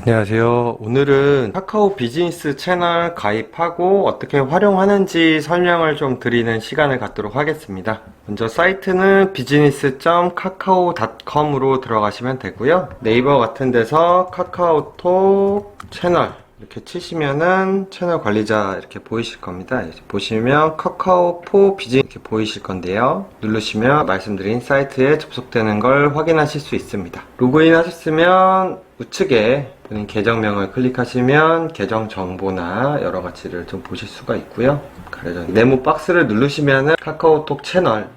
안녕하세요. 오늘은 카카오 비즈니스 채널 가입하고 어떻게 활용하는지 설명을 좀 드리는 시간을 갖도록 하겠습니다. 먼저 사이트는 business.kakao.com으로 들어가시면 되고요. 네이버 같은 데서 카카오톡 채널 이렇게 치시면은 채널 관리자 이렇게 보이실 겁니다. 보시면 카카오 포 비즈니스 이렇게 보이실 건데요. 누르시면 말씀드린 사이트에 접속되는 걸 확인하실 수 있습니다. 로그인 하셨으면 우측에 본인 계정명을 클릭하시면 계정 정보나 여러 가지를 좀 보실 수가 있고요. 가려져 네모 박스를 누르시면은 카카오톡 채널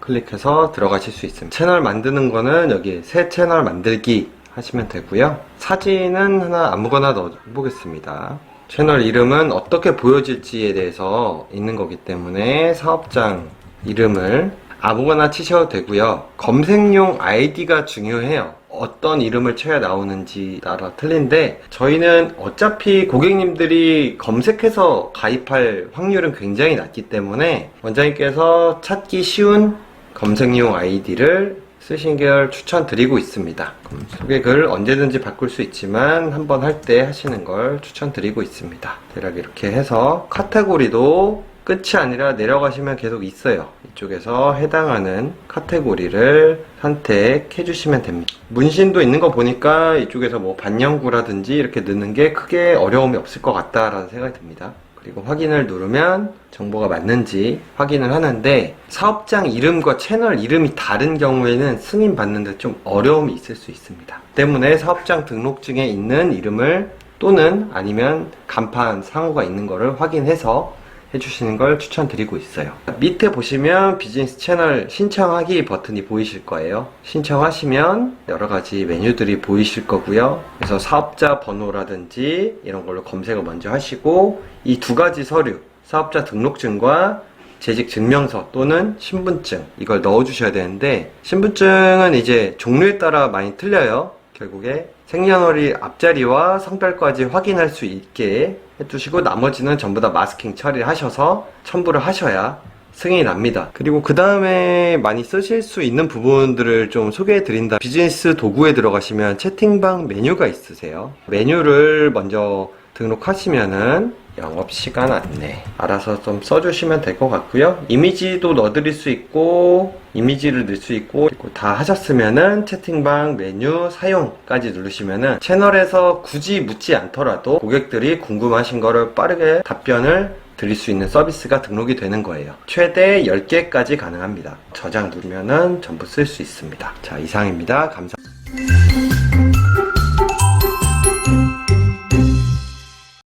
클릭해서 들어가실 수 있습니다. 채널 만드는 거는 여기 새 채널 만들기 하시면 되고요. 사진은 하나 아무거나 넣어보겠습니다. 채널 이름은 어떻게 보여질지에 대해서 있는 거기 때문에 사업장 이름을 아무거나 치셔도 되고요. 검색용 아이디가 중요해요. 어떤 이름을 쳐야 나오는지 따라 틀린데 저희는 어차피 고객님들이 검색해서 가입할 확률은 굉장히 낮기 때문에 원장님께서 찾기 쉬운 검색용 아이디를 쓰신 걸 추천드리고 있습니다. 소개글 언제든지 바꿀 수 있지만 한번 할 때 하시는 걸 추천드리고 있습니다. 대략 이렇게 해서 카테고리도 끝이 아니라 내려가시면 계속 있어요. 이쪽에서 해당하는 카테고리를 선택해 주시면 됩니다. 문신도 있는 거 보니까 이쪽에서 뭐 반영구라든지 이렇게 넣는 게 크게 어려움이 없을 것 같다라는 생각이 듭니다. 그리고 확인을 누르면 정보가 맞는지 확인을 하는데 사업장 이름과 채널 이름이 다른 경우에는 승인 받는데 좀 어려움이 있을 수 있습니다. 때문에 사업장 등록증에 있는 이름을 또는 아니면 간판 상호가 있는 거를 확인해서 해주시는 걸 추천드리고 있어요. 밑에 보시면 비즈니스 채널 신청하기 버튼이 보이실 거예요. 신청하시면 여러 가지 메뉴들이 보이실 거고요. 그래서 사업자 번호라든지 이런 걸로 검색을 먼저 하시고 이 두 가지 서류, 사업자 등록증과 재직 증명서 또는 신분증 이걸 넣어 주셔야 되는데 신분증은 이제 종류에 따라 많이 틀려요. 결국에 생년월일 앞자리와 성별까지 확인할 수 있게 해두시고 나머지는 전부 다 마스킹 처리하셔서 첨부를 하셔야 승인이 납니다. 그리고 그 다음에 많이 쓰실 수 있는 부분들을 좀 소개해 드린다. 비즈니스 도구에 들어가시면 채팅방 메뉴가 있으세요. 메뉴를 먼저 등록하시면은 영업시간 안내. 알아서 좀 써주시면 될 것 같고요. 이미지도 넣어드릴 수 있고 이미지를 넣을 수 있고 다 하셨으면은 채팅방 메뉴 사용까지 누르시면은 채널에서 굳이 묻지 않더라도 고객들이 궁금하신 거를 빠르게 답변을 드릴 수 있는 서비스가 등록이 되는 거예요. 최대 10개까지 가능합니다. 저장 누르면은 전부 쓸 수 있습니다. 자 이상입니다. 감사합니다